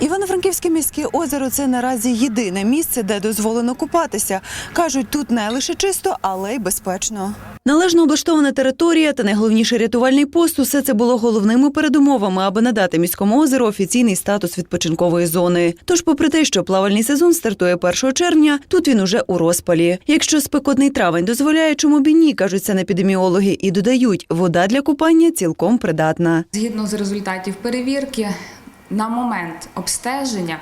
Івано-Франківське міське озеро це наразі єдине місце, де дозволено купатися. Кажуть, тут не лише чисто, але й безпечно. Належно облаштована територія та найголовніше рятувальний пост усе це було головними передумовами, аби надати міському озеру офіційний статус відпочинкової зони. Тож, попри те, що плавальний сезон стартує 1 червня, тут він уже у розпалі. Якщо спекотний травень дозволяє, чому б і ні, кажуть санепідеміологи, і додають, вода для купання цілком придатна. Згідно з результатів перевірки, на момент обстеження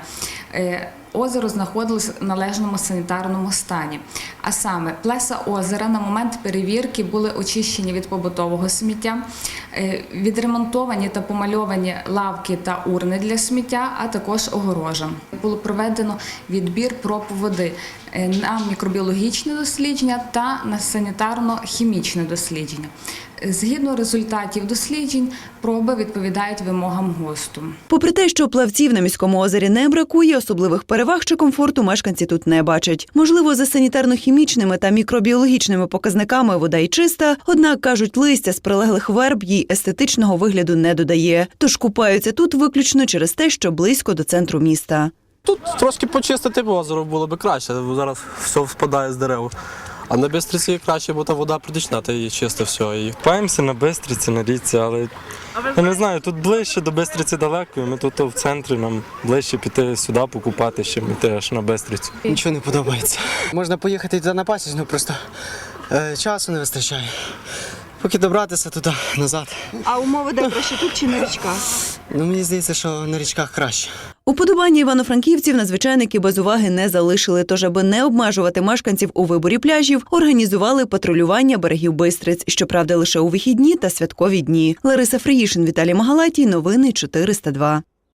е, озеро знаходилось в належному санітарному стані. А саме плеса озера на момент перевірки були очищені від побутового сміття, е, відремонтовані та помальовані лавки та урни для сміття, а також огорожа. Було проведено відбір проб води е, на мікробіологічне дослідження та на санітарно-хімічне дослідження. Згідно результатів досліджень, проби відповідають вимогам ГОСТу. Попри те, що плавців на міському озері не бракує, особливих переваг чи комфорту мешканці тут не бачать. Можливо, за санітарно-хімічними та мікробіологічними показниками вода й чиста, однак кажуть, листя з прилеглих верб їй естетичного вигляду не додає. Тож купаються тут виключно через те, що близько до центру міста. Тут трошки почистити озеро було б краще, бо зараз все впадає з дерев. А на Бистриці краще, бо та вода притічна, та і чисто все. І Купаємося на Бистриці, на річці, але я не знаю, тут ближче до Бистриці далеко, і ми тут в центрі, нам ближче піти сюди покупати, чим йти аж на Бистрицю. Нічого не подобається. Можна поїхати туди на пасічну, просто е, часу не вистачає. Поки добратися туди назад. А умови де краще тут чи на річках? Ну мені здається, що на річках краще. Уподобання івано-франківців надзвичайники без уваги не залишили. Тож, аби не обмежувати мешканців у виборі пляжів, організували патрулювання берегів Бистриць, щоправда, лише у вихідні та святкові дні. Лариса Фриїшин, Віталій Магалатій. Новини 402.